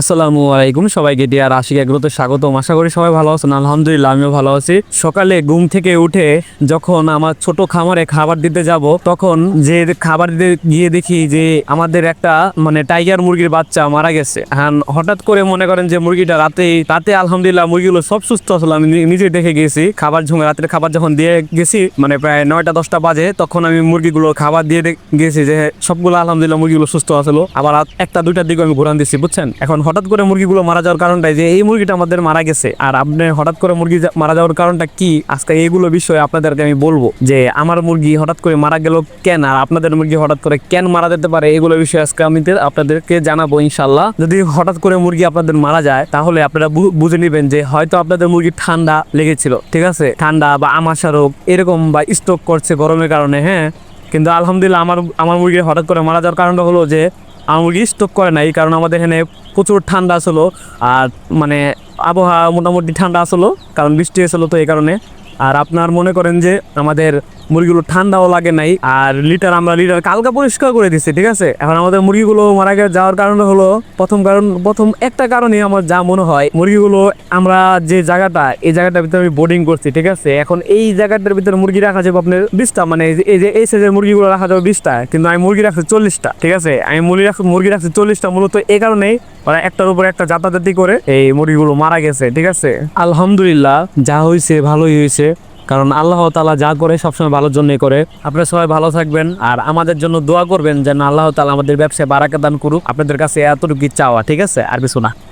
আসসালামু আলাইকুম সবাইকে ডিয়ার আশিক এগ্রোতে স্বাগতম। আশা করি সবাই ভালো আছেন। আলহামদুলিল্লাহ, আমিও ভালো আছি। সকালে ঘুম থেকে উঠে যখন আমার ছোট খামারে খাবার দিতে যাব, তখন যে খাবার দিতে গিয়ে দেখি যে আমাদের একটা মানে টাইগার মুরগির বাচ্চা মারা গেছে। হ্যাঁ হঠাৎ করে মনে করেন যে মুরগিটা রাতে রাতে আলহামদুলিল্লাহ মুরগিগুলো সব সুস্থ আসলে আমি নিজে দেখে গেছি, খাবার ঝুঁকে রাতের খাবার যখন দিয়ে গেছি মানে প্রায় নয়টা, দশটা বাজে, তখন আমি মুরগিগুলো খাবার দিয়ে গেছি যে সবগুলো আলহামদুলিল্লাহ মুরগিগুলো সুস্থ আসলো আবার একটা, দুইটার দিকে আমি ঘুরান দিচ্ছি বুঝছেন? এখন হঠাৎ করে মুরগিগুলো মারা যাওয়ার কারণটাই যে এই মুরগিটা আমাদের মারা গেছে। আর আপনি হঠাৎ করে মুরগি মারা যাওয়ার কারণটা কি? আজকে এইগুলো বিষয়ে আপনাদেরকে আমি বলব যে আমার মুরগি হঠাৎ করে মারা গেল কেন? আর আপনাদের মুরগি হঠাৎ করে কেন মারা যেতে পারে? এগুলো বিষয়ে আজকে আমি আপনাদেরকে জানাব ইনশাল্লাহ যদি হঠাৎ করে মুরগি আপনাদের মারা যায়, তাহলে আপনারা বুঝে নেবেন যে হয়তো আপনাদের মুরগি ঠান্ডা লেগেছিল, ঠিক আছে? ঠান্ডা বা আমাশা রোগ এরকম বা স্ট্রোক করছে গরমের কারণে হ্যাঁ? কিন্তু আলহামদুলিল্লাহ আমার আমার মুরগি হঠাৎ করে মারা যাওয়ার কারণটা হলো যে মুরগি স্টক করে নাই, কারণ আমাদের এখানে প্রচুর ঠান্ডা আসলো আর মানে আবহাওয়া মোটামুটি ঠান্ডা আসলো কারণ বৃষ্টি আসলো তো এই কারণে। আর আপনার মনে করেন যে আমাদের মুরগিগুলো ঠান্ডাও লাগে নাই। আর লিটার আমরা লিটার কালকা পরিষ্কার করে দিচ্ছি ঠিক আছে? এখন আমাদের মুরগিগুলো মারা গে যাওয়ার কারণ হলো, প্রথম কারণ, প্রথম একটা কারণে আমার যা মনে হয়, মুরগিগুলো আমরা যে জায়গাটা, এই জায়গাটার ভিতরে আমি বোর্ডিং করছি, ঠিক আছে? এখন এই জায়গাটার ভিতরে মুরগি রাখা যাবে আপনার বিশটা মানে এই যে- এই সাইজের মুরগিগুলো রাখা যাবে বিশটা, কিন্তু আমি মুরগি রাখছি চল্লিশটা, ঠিক আছে? আমি মুরগি রাখছি মুরগি রাখছি চল্লিশটা, মূলত এই কারণেই ওরা একটার উপর একটা যাতায়াতি করে এই মুরগিগুলো মারা গেছে, ঠিক আছে? আলহামদুলিল্লাহ, যা হয়েছে ভালোই হয়েছে কারণ আল্লাহ তালা যা করে সবসময় ভালোর জন্যই করে। আপনারা সবাই ভালো থাকবেন আর আমাদের জন্য দোয়া করবেন যেন আল্লাহ তালা আমাদের ব্যবসায় বারাকা দান করুক। আপনাদের কাছে এতটুকু চাওয়া, ঠিক আছে? আর কিছু না।